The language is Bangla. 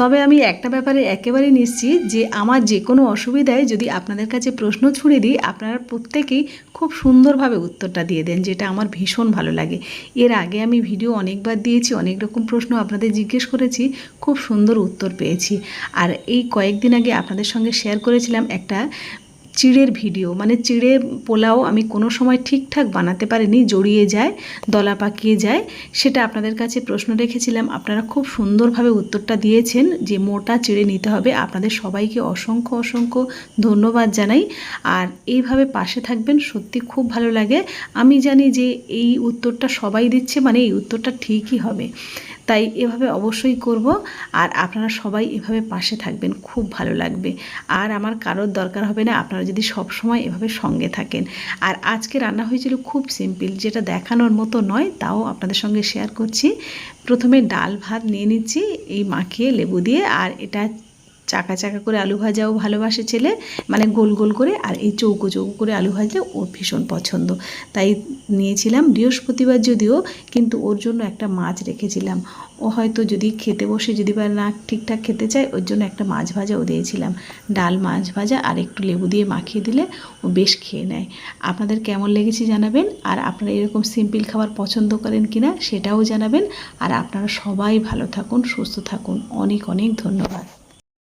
তবে আমি একটা ব্যাপারে একেবারে নিশ্চিত যে আমার যে কোনো অসুবিধায় যদি আপনাদের কাছে প্রশ্ন ছুড়ে দিই, আপনারা প্রত্যেকেই খুব সুন্দরভাবে উত্তরটা দিয়ে দেন, যেটা আমার ভীষণ ভালো লাগে। এর আগে আমি ভিডিও অনেকবার দিয়েছি, অনেক রকম প্রশ্ন আপনাদের জিজ্ঞেস করেছি, খুব সুন্দর উত্তর পেয়েছি। আর এই কয়েকদিন আগে আপনাদের সঙ্গে শেয়ার করেছিলাম একটা চিড়ের ভিডিও মানে চিড়ে পোলাও আমি কোনো সময় ঠিকঠাক বানাতে পারিনি, জড়িয়ে যায়, দলা পাকিয়ে যায়, সেটা আপনাদের কাছে প্রশ্ন রেখেছিলাম। আপনারা খুব সুন্দরভাবে উত্তরটা দিয়েছেন যে মোটা চিড়ে নিতে হবে। আপনাদের সবাইকে অসংখ্য অসংখ্য ধন্যবাদ জানাই। আর এইভাবে পাশে থাকবেন, সত্যি খুব ভালো লাগে। আমি জানি যে এই উত্তরটা সবাই দিচ্ছে মানে এই উত্তরটা ঠিকই হবে। তাই এভাবে অবশ্যই করব। আর আপনারা সবাই এভাবে পাশে থাকবেন, খুব ভালো লাগবে। আর আমার কারোর দরকার হবে না, আপনারা যদি সব সময় এভাবে সঙ্গে থাকেন। আর আজকে রান্না হয়েছিল খুব সিম্পল যেটা দেখানোর মতো নয়, তাও আপনাদের সঙ্গে শেয়ার করছি। প্রথমে ডাল ভাত নিয়ে নিচ্ছি, এই মাখিয়ে লেবু দিয়ে, আর এটা চাকা চাকা করে আলু ভাজাও ভালোবাসে ছেলে মানে গোল গোল করে, আর এই চৌকো চৌকো করে আলু ভাজলে ওর ভীষণ পছন্দ। তাই নিয়েছিলাম বৃহস্পতিবার যদিও, কিন্তু ওর জন্য একটা মাছ রেখেছিলাম। ও হয়তো যদি খেতে বসে যদি বা না ঠিকঠাক খেতে চায়, ওর জন্য একটা মাছ ভাজাও দিয়েছিলাম। ডাল মাছ ভাজা আর একটু লেবু দিয়ে মাখিয়ে দিলে ও বেশ খেয়ে নেয়। আপনাদের কেমন লেগেছে জানাবেন, আর আপনারা এরকম সিম্পল খাবার পছন্দ করেন কি না সেটাও জানাবেন। আর আপনারা সবাই ভালো থাকুন, সুস্থ থাকুন। অনেক অনেক ধন্যবাদ।